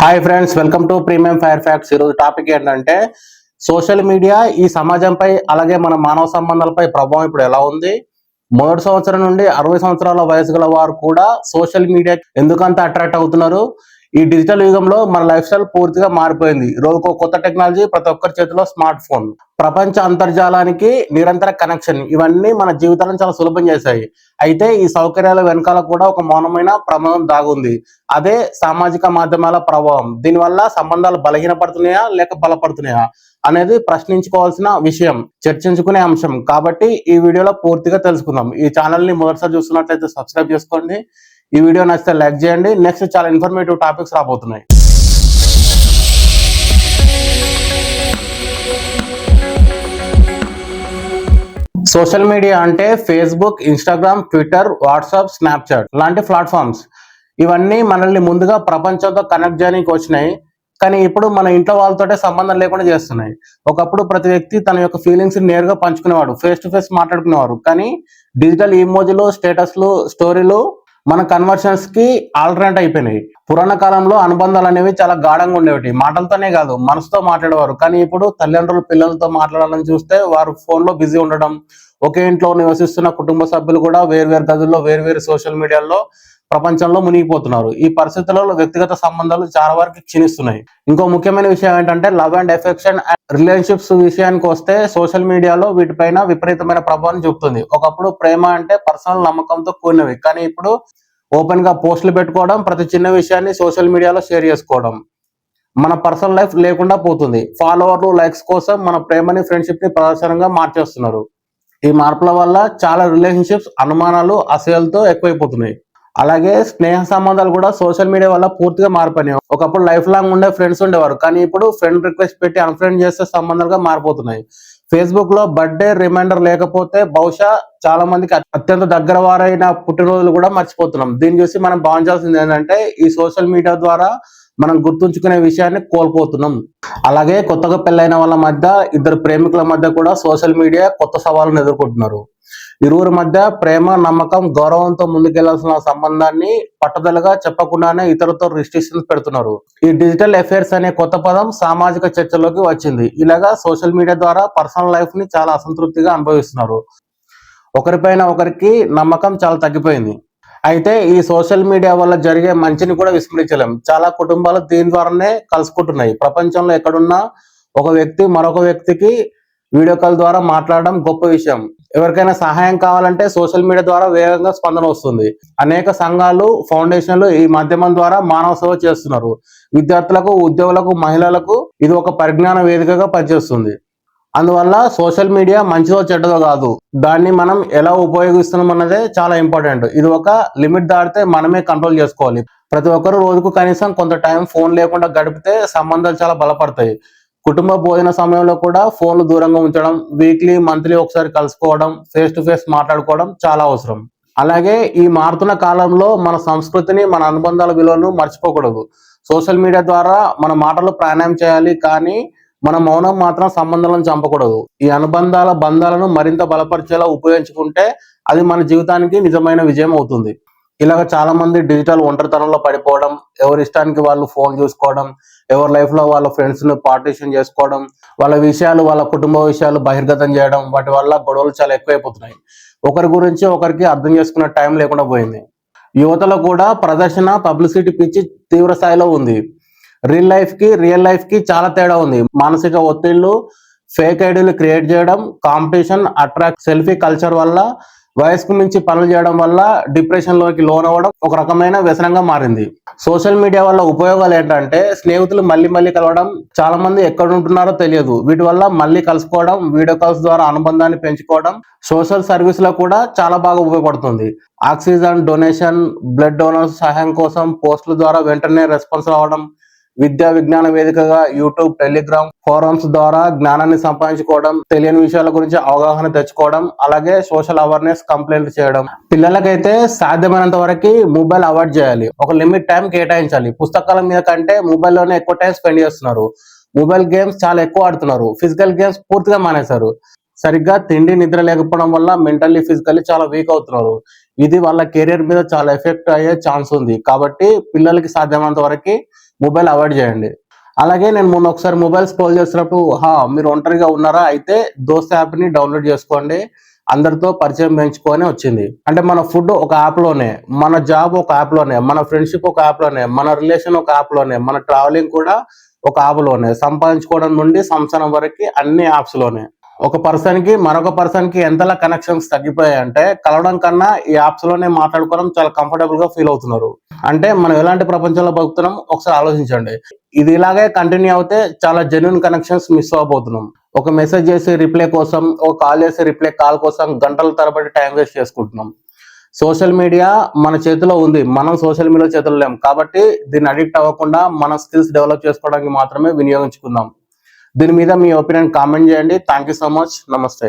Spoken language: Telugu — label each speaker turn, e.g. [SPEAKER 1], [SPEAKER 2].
[SPEAKER 1] Hi friends welcome to premium fire facts ఈరోజు టాపిక్ ఏంటంటే సోషల్ మీడియా ఈ సమాజంపై అలాగే మన మానవ సంబంధాలపై ప్రభావం ఇప్పుడు ఎలా ఉంది? మొదటి సంవత్సరం నుండి అరవై సంవత్సరాల వయసు గల వారు కూడా సోషల్ మీడియా ఎందుకంత అట్రాక్ట్ అవుతున్నారు? ఈ డిజిటల్ యుగంలో మన లైఫ్ స్టైల్ పూర్తిగా మారిపోయింది. రోజుకో కొత్త టెక్నాలజీ ప్రతి ఒక్కరి చేతిలో స్మార్ట్ ఫోన్ ప్రపంచ అంతర్జాలానికి నిరంతర కనెక్షన్ ఇవన్నీ మన జీవితాలను చాలా సులభం చేశాయి. అయితే ఈ సౌకర్యాల వెనకాల కూడా ఒక మౌనమైన ప్రమాదం దాగుంది. అదే సామాజిక మాధ్యమాల ప్రభావం. దీనివల్ల సంబంధాలు బలహీనపడుతున్నాయా లేక బలపడుతున్నాయా అనేది ప్రశ్నించుకోవాల్సిన విషయం చర్చించుకునే అంశం. కాబట్టి ఈ వీడియోలో పూర్తిగా తెలుసుకుందాం. ఈ ఛానల్ని మొదటిసారి చూస్తున్నట్లయితే సబ్స్క్రైబ్ చేసుకోండి. ఈ వీడియో నచ్చితే లైక్ చేయండి. నెక్స్ట్ చాలా ఇన్ఫర్మేటివ్ టాపిక్స్ రాబోతున్నాయి. సోషల్ మీడియా అంటే Facebook Instagram Twitter WhatsApp Snapchat లాంటి ప్లాట్ఫామ్స్ ఇవన్నీ మనల్ని ముందుగా ప్రపంచంతో కనెక్ట్ చేయడానికి వచ్చినాయి. కానీ ఇప్పుడు మన ఇంట్లో వాళ్ళతోటే సంబంధం లేకుండా చేస్తున్నాయి. ఒకప్పుడు ప్రతి వ్యక్తి తన యొక్క ఫీలింగ్స్ నేరుగా పంచుకునేవాడు ఫేస్ టు ఫేస్ మాట్లాడుకునేవారు. కానీ డిజిటల్ ఇమోజీలు స్టేటస్లు స్టోరీలు మన కన్వర్షన్స్కి ఆల్టర్నేట్ అయిపోయినాయి. పురాణ కాలంలో అనుబంధాలు అనేవి చాలా గాఢంగా ఉండేవి. మాటలతోనే కాదు మనసుతో మాట్లాడేవారు. కానీ ఇప్పుడు తల్లిదండ్రులు పిల్లలతో మాట్లాడాలని చూస్తే వారు ఫోన్లో బిజీ ఉండడం ఒకే ఇంట్లో నివసిస్తున్న కుటుంబ సభ్యులు కూడా వేర్వేరు గదుల్లో వేర్వేరు సోషల్ మీడియాలో ప్రపంచంలో మునిగిపోతున్నారు. ఈ పరిస్థితులలో వ్యక్తిగత సంబంధాలు చాలా వరకు క్షీణిస్తున్నాయి. ఇంకో ముఖ్యమైన విషయం ఏంటంటే love and affection and relationships విషయానికి వస్తే సోషల్ మీడియాలో వీటిపైన విపరీతమైన ప్రభావం చూపుతుంది. ఒకప్పుడు ప్రేమ అంటే పర్సనల్ నమ్మకంతో కూడినవి. కానీ ఇప్పుడు ఓపెన్గా పోస్టులు పెట్టుకోవడం ప్రతి చిన్న విషయాన్ని సోషల్ మీడియాలో షేర్ చేసుకోవడం మన పర్సనల్ లైఫ్ లేకుండా పోతుంది. ఫాలోవర్లు లైక్స్ కోసం మన ప్రేమని ఫ్రెండ్షిప్ని ప్రదర్శనంగా మార్చేస్తున్నారు. ఈ మార్పుల వల్ల చాలా రిలేషన్షిప్స్ అనుమానాలు అసూయలతో ఎక్కువైపోతున్నాయి. అలాగే స్నేహ సంబంధాలు కూడా సోషల్ మీడియా వల్ల పూర్తిగా మారిపోయినాయి. ఒకప్పుడు లైఫ్ లాంగ్ ఉండే ఫ్రెండ్స్ ఉండేవారు. కానీ ఇప్పుడు ఫ్రెండ్ రిక్వెస్ట్ పెట్టి అన్ఫ్రెండ్ చేస్తే సంబంధాలుగా మారిపోతున్నాయి. ఫేస్బుక్లో బర్త్డే రిమైండర్ లేకపోతే బహుశా చాలా మందికి అత్యంత దగ్గర వారైన పుట్టినరోజులు కూడా మర్చిపోతున్నాం. దీన్ని చూసి మనం భావించాల్సింది ఏంటంటే ఈ సోషల్ మీడియా ద్వారా మనం గుర్తుంచుకునే విషయాన్ని కోల్పోతున్నాం. అలాగే కొత్తగా పెళ్ళైన వాళ్ళ మధ్య ఇద్దరు ప్రేమికుల మధ్య కూడా సోషల్ మీడియా కొత్త సవాళ్ళను ఎదుర్కొంటున్నారు. ఇరువురి మధ్య ప్రేమ నమ్మకం గౌరవంతో ముందుకెళ్ళాల్సిన సంబంధాన్ని పట్టుదలగా చెప్పకుండానే ఇతరులతో రిస్ట్రిక్షన్స్ పెడుతున్నారు. ఈ డిజిటల్ అఫేర్స్ అనే కొత్త పదం సామాజిక చర్చలోకి వచ్చింది. ఇలాగా సోషల్ మీడియా ద్వారా పర్సనల్ లైఫ్ని చాలా అసంతృప్తిగా అనుభవిస్తున్నారు. ఒకరిపైన ఒకరికి నమ్మకం చాలా తగ్గిపోయింది. అయితే ఈ సోషల్ మీడియా వల్ల జరిగే మంచిని కూడా విస్మరించలేం. చాలా కుటుంబాలు దీని ద్వారానే కలుసుకుంటున్నాయి. ప్రపంచంలో ఎక్కడున్నా ఒక వ్యక్తి మరొక వ్యక్తికి వీడియో కాల్ ద్వారా మాట్లాడడం గొప్ప విషయం. ఎవరికైనా సహాయం కావాలంటే సోషల్ మీడియా ద్వారా వేగంగా స్పందన వస్తుంది. అనేక సంఘాలు ఫౌండేషన్లు ఈ మాధ్యమం ద్వారా మానవ సేవ చేస్తున్నారు. విద్యార్థులకు ఉద్యోగులకు మహిళలకు ఇది ఒక పరిజ్ఞాన వేదికగా పనిచేస్తుంది. అందువల్ల సోషల్ మీడియా మంచిదో చెడ్డదో కాదు. దాన్ని మనం ఎలా ఉపయోగిస్తున్నాం అన్నదే చాలా ఇంపార్టెంట్. ఇది ఒక లిమిట్ దాటితే మనమే కంట్రోల్ చేసుకోవాలి. ప్రతి ఒక్కరు రోజుకు కనీసం కొంత టైం ఫోన్ లేకుండా గడిపితే సంబంధాలు చాలా బలపడతాయి. కుటుంబ భోజన సమయంలో కూడా ఫోన్లు దూరంగా ఉంచడం వీక్లీ మంత్లీ ఒకసారి కలుసుకోవడం ఫేస్ టు ఫేస్ మాట్లాడుకోవడం చాలా అవసరం. అలాగే ఈ మారుతున్న కాలంలో మన సంస్కృతిని మన అనుబంధాల విలువను మర్చిపోకూడదు. సోషల్ మీడియా ద్వారా మన మాటలు ప్రాణాయం చేయాలి కానీ మన మౌనం మాత్రం సంబంధాలను చంపకూడదు. ఈ అనుబంధాల బంధాలను మరింత బలపరిచేలా ఉపయోగించుకుంటే అది మన జీవితానికి నిజమైన విజయం అవుతుంది. ఇలాగ చాలా మంది డిజిటల్ ఒంటరితనంలో పడిపోవడం ఎవరి ఇష్టానికి వాళ్ళు ఫోన్ చూసుకోవడం ఎవరి లైఫ్లో వాళ్ళ ఫ్రెండ్స్ను పార్టీషన్ చేసుకోవడం వాళ్ళ విషయాలు వాళ్ళ కుటుంబ విషయాలు బహిర్గతం చేయడం వాటి వల్ల గొడవలు చాలా ఎక్కువైపోతున్నాయి. ఒకరి గురించి ఒకరికి అర్థం చేసుకునే టైం లేకుండా పోయింది. యువతలో కూడా ప్రదర్శన పబ్లిసిటీ పిచ్చి తీవ్ర స్థాయిలో ఉంది. రియల్ లైఫ్కి రియల్ లైఫ్కి చాలా తేడా ఉంది. మానసిక ఒత్తిళ్ళు ఫేక్ ఐడీలు క్రియేట్ చేయడం కాంపిటీషన్ అట్రాక్ట్ సెల్ఫీ కల్చర్ వల్ల వయసుకు మించి పనులు చేయడం వల్ల డిప్రెషన్లోకి లోన్ అవ్వడం ఒక రకమైన వ్యసనంగా మారింది. సోషల్ మీడియా వల్ల ఉపయోగాలు ఏంటంటే స్నేహితులు మళ్ళీ మళ్ళీ కలవడం చాలా మంది ఎక్కడ ఉంటున్నారో తెలియదు. వీటి వల్ల మళ్ళీ కలుసుకోవడం వీడియో కాల్స్ ద్వారా అనుబంధాన్ని పెంచుకోవడం సోషల్ సర్వీస్లో కూడా చాలా బాగా ఉపయోగపడుతుంది. ఆక్సిజన్ డొనేషన్ బ్లడ్ డోనర్స్ సహాయం కోసం పోస్టుల ద్వారా వెంటనే రెస్పాన్స్ రావడం విద్యా విజ్ఞాన వేదికగా యూట్యూబ్ టెలిగ్రామ్ ఫోరమ్స్ ద్వారా జ్ఞానాన్ని సంపాదించుకోవడం తెలియని విషయాల గురించి అవగాహన తెచ్చుకోవడం అలాగే సోషల్ అవేర్నెస్ కంప్లైంట్ చేయడం. పిల్లలకైతే సాధ్యమైనంత వరకు మొబైల్ అవాయిడ్ చేయాలి. ఒక లిమిట్ టైం కేటాయించాలి. పుస్తకాల మీద కంటే మొబైల్లోనే ఎక్కువ టైం స్పెండ్ చేస్తున్నారు. మొబైల్ గేమ్స్ చాలా ఎక్కువ ఆడుతున్నారు. ఫిజికల్ గేమ్స్ పూర్తిగా మానేశారు. సరిగ్గా తిండి నిద్ర లేకపోవడం వల్ల మెంటల్లీ ఫిజికల్లీ చాలా వీక్ అవుతున్నారు. ఇది వాళ్ళ కెరీర్ మీద చాలా ఎఫెక్ట్ అయ్యే ఛాన్స్ ఉంది. కాబట్టి పిల్లలకి సాధ్యమైనంత వరకు మొబైల్ అవాయిడ్ చేయండి. అలాగే నేను మొన్న ఒకసారి మొబైల్ స్క్రోల్ చేసినప్పుడు హా మీరు ఒంటరిగా ఉన్నారా? అయితే దోస్త్ యాప్ని డౌన్లోడ్ చేసుకోండి. అందరితో పరిచయం పెంచుకొని వచ్చింది. అంటే మన ఫుడ్ ఒక యాప్లోనే మన జాబ్ ఒక యాప్లోనే మన ఫ్రెండ్షిప్ ఒక యాప్లోనే మన రిలేషన్ ఒక యాప్లోనే మన ట్రావెలింగ్ కూడా ఒక యాప్లోనే. సంపాదించుకోవడం నుండి సంవత్సరం వరకు అన్ని యాప్స్లోనే. ఒక పర్సన్కి మరొక పర్సన్కి ఎంతలా కనెక్షన్స్ తగ్గిపోయాయి అంటే కలవడం కన్నా ఈ యాప్స్లోనే మాట్లాడుకోవడం చాలా కంఫర్టబుల్గా ఫీల్ అవుతున్నారు. అంటే మనం ఎలాంటి ప్రపంచంలో బతుకుతున్నాం? ఒకసారి ఆలోచించండి. ఇది ఇలాగే కంటిన్యూ అవుతే చాలా జెన్యున్ కనెక్షన్స్ మిస్ అవ్వబోతున్నాం ఒక మెసేజ్ చేసి రిప్లై కోసం ఒక కాల్ చేసి రిప్లై కాల్ కోసం గంటల తరబడి టైం వేస్ట్ చేసుకుంటున్నాం. సోషల్ మీడియా మన చేతిలో ఉంది. మనం సోషల్ మీడియా చేతుల్లో లేం. కాబట్టి దీన్ని అడిక్ట్ అవ్వకుండా మన స్కిల్స్ డెవలప్ చేసుకోవడానికి మాత్రమే వినియోగించుకుందాం. దీని మీద మీ ఒపీనియన్ కామెంట్ చేయండి. థ్యాంక్ యూ సో మచ్ నమస్తే